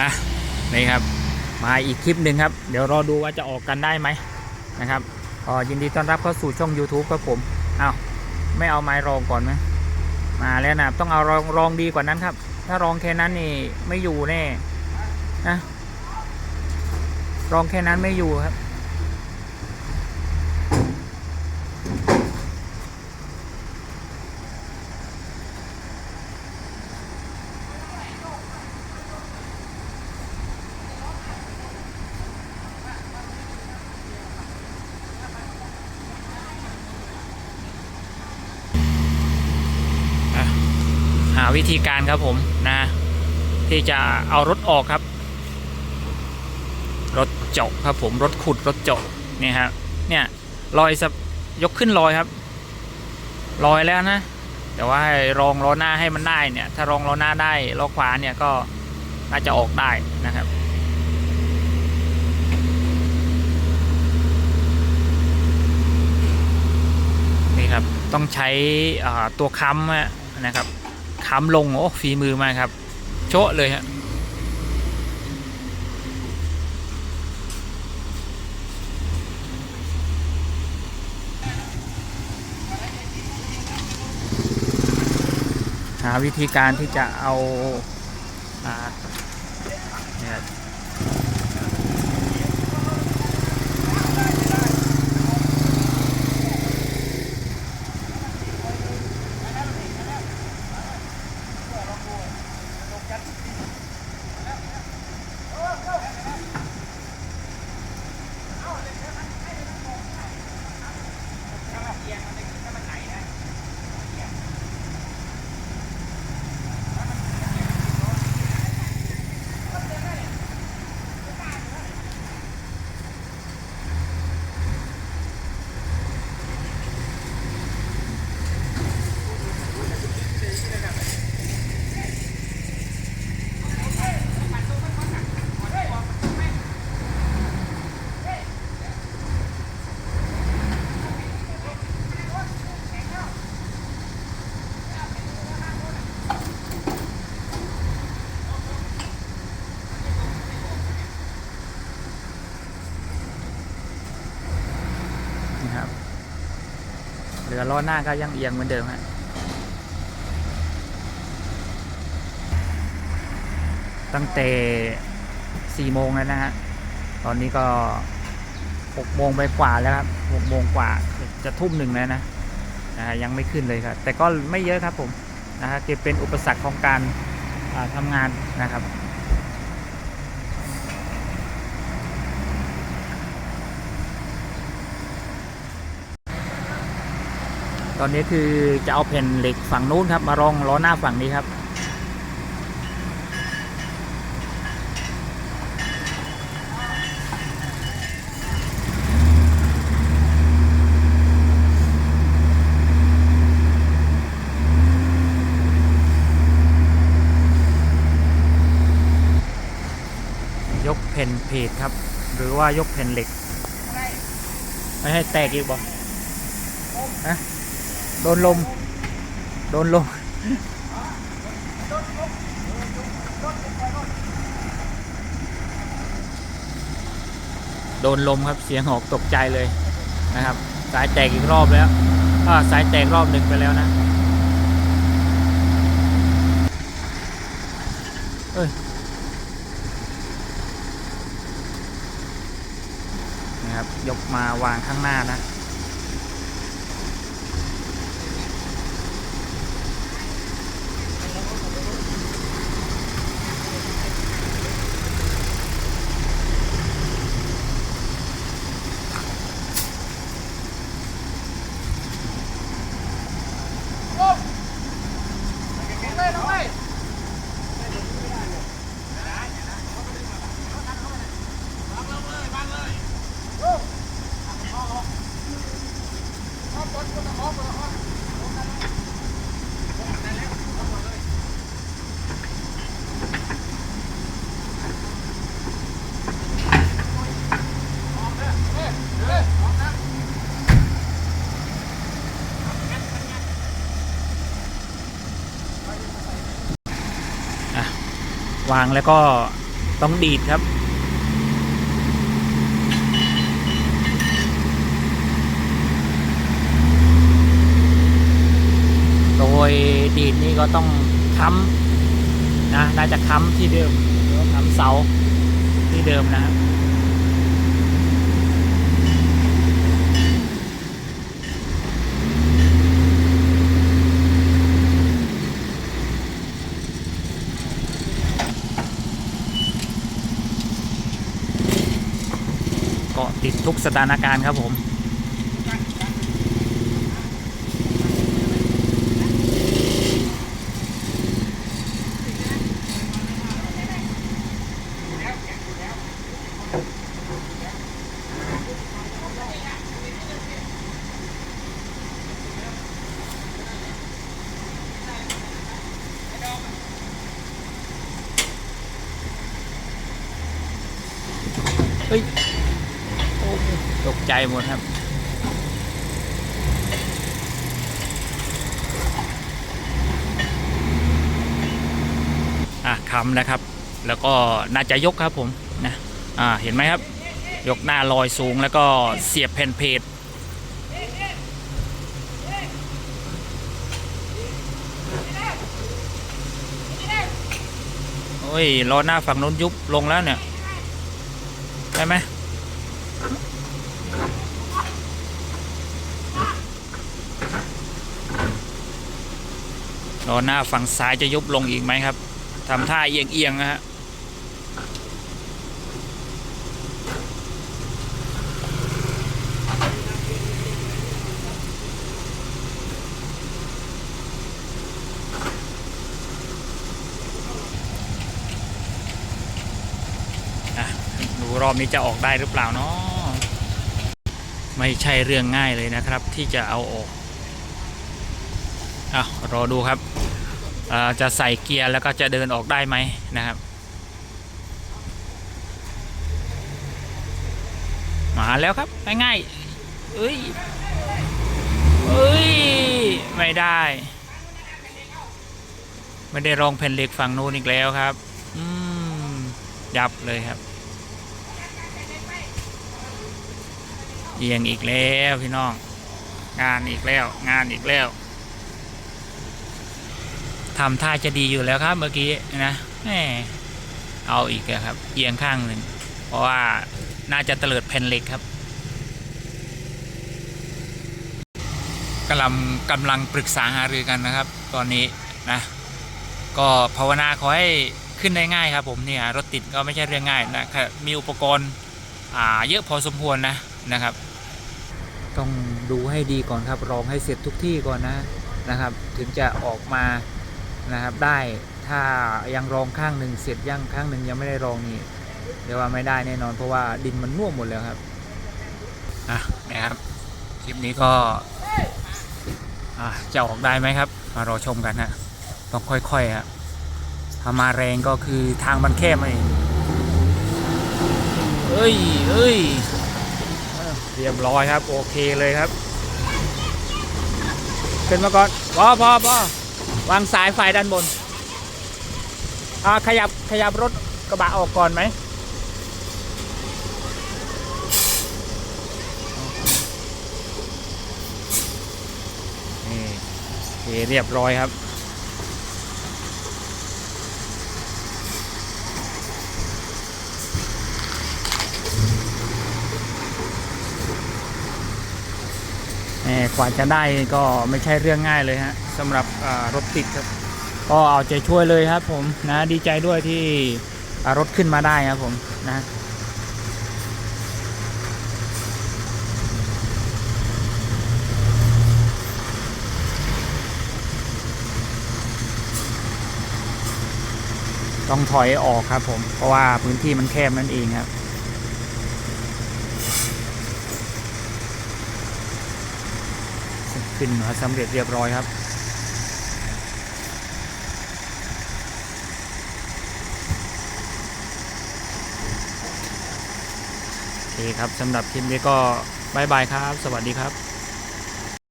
อะนี่ครับ มาอีกคลิปหนึ่งครับ เดี๋ยวรอดูว่าจะออกกันได้ไหมนะครับก็ยินดีต้อนรับเข้าสู่ช่อง YouTube ครับผมเอาไม่เอาไม้รองก่อนไหมมาแล้วนะต้องเอารองรองดีกว่านั้นครับ ถ้ารองแค่นั้นนี่ไม่อยู่แน่นะรองแค่นั้นไม่อยู่ครับ วิธีการครับผมนะ ที่จะเอารถออกครับ รถเจาะครับผมรถขุดรถเจาะเนี่ยครับเนี่ยลอยสะยกขึ้นลอยครับลอยแล้วนะ แต่ว่าให้รองล้อหน้าให้มันได้เนี่ย ถ้ารองล้อหน้าได้ล้อขวาเนี่ยก็น่าจะออกได้นะครับนี่ครับต้องใช้ตัวค้ำนะครับ ค้ำลง โอ้ฝีมือมากครับ โชะเลยฮะหาวิธีการที่จะเอาือล้อหน้าก็ยังเอียงเหมือนเดิมฮะตั้งแต่4โมงแล้วนะฮะ ตอนนี้ก็6โมงไปกว่าแล้วครับ6โมงกว่าจะทุ่มหนึ่งแล้วนะนะยังไม่ขึ้นเลยครับ แต่ก็ไม่เยอะครับผมนะฮะเก็บเป็นอุปสรรคของการทำงานนะครับ ตอนนี้คือจะเอาแผ่นเหล็กฝั่งนู้นครับ มารองล้อหน้าฝั่งนี้ครับ ยกแผ่นเพจครับ หรือว่ายกแผ่นเหล็ก ไม่ให้แตกอีกบอกฮะ โดนลม โดนลม โดนลมครับเสียงหอกตกใจเลยนะครับ สายแตกอีกรอบแล้วสายแตกรอบหนึ่งไปแล้วนะ เอ้ยนะครับ ยกมาวางข้างหน้านะ วางแล้วก็ต้องดีดครับ โดย ดีดนี่ก็ต้องค้ำนะน่าจะค้ำที่เดิมหรือค้ำเสาที่เดิมนะครับก็ติดทุกสถานการณ์ครับผม ฮ้ยตกใจหมดครับ อะคำนะครับ แล้วก็น่าจะยกครับผมนะอ่าเห็นไหมครับ ยกหน้าลอยสูงแล้วก็เสียบแผ่นเพจโอ้ยล้อหน้าฝั่งนู้นยุบลงแล้วเนี่ย ได้ไหมล้อหน้าฝั่งซ้ายจะยุบลงอีกไหมครับทำท่าเอียงๆนะฮะ อบนี้จะออกได้หรือเปล่าเนาะไม่ใช่เรื่องง่ายเลยนะครับ ที่จะเอาออกอะรอดูครับจะใส่เกียร์แล้วก็จะเดินออกได้ไหมนะครับ มาแล้วครับง่ายๆเอ้ยเอ้ยไม่ได้ ไม่ได้รองแผ่นเหล็กฝั่งนู้นอีกแล้วครับ อืมยับเลยครับ เอียงอีกแล้วพี่น้อง งานอีกแล้ว งานอีกแล้วทำท่าจะดีอยู่แล้วครับเมื่อกี้นะแหมเอาอีกแล้วครับ เอียงข้างหนึ่งเพราะว่าน่าจะเตลิดแผ่นเหล็กครับกำลังกำลังปรึกษาหารือกันนะครับ ตอนนี้นะ ก็ภาวนาขอให้ขึ้นได้ง่ายครับ ผมเนี่ยรถติดก็ไม่ใช่เรื่องง่ายนะมีอุปกรณ์เยอะพอสมควรนะนะครับ ต้องดูให้ดีก่อนครับรองให้เสร็จทุกที่ก่อนนะนะครับ ถึงจะออกมานะครับได้ถ้ายังรองข้างหนึ่งเสร็จยังข้างหนึ่งยังไม่ได้รองนี่เดี๋ยวว่าไม่ได้แน่นอนเพราะว่าดินมันน่วมหมดแล้วครับอะนะครับคลิปนี้ก็อะจะออกได้ไหมครับ มารอชมกันฮะต้องค่อยๆครับถ้ามาแรงก็คือทางมันแคบเองเอ้ยเอ้ย เรียบร้อยครับ โอเคเลยครับ ขึ้นมาก่อนพอพอพอวางสายไฟด้านบนอ่าขยับขยับรถกระบะออกก่อนไหมนี่โอเคเรียบร้อยครับ กว่าจะได้ก็ไม่ใช่เรื่องง่ายเลยฮะสำหรับรถติดครับ ก็เอาใจช่วยเลยครับผมนะดีใจด้วยที่รถขึ้นมาได้ครับผมนะต้องถอยออกครับผม เพราะว่าพื้นที่มันแคบนั่นเองครับ ขึ้นมาสำเร็จเรียบร้อยครับ โอเคครับสำหรับคลิปนี้ก็บายบายครับ สวัสดีครับ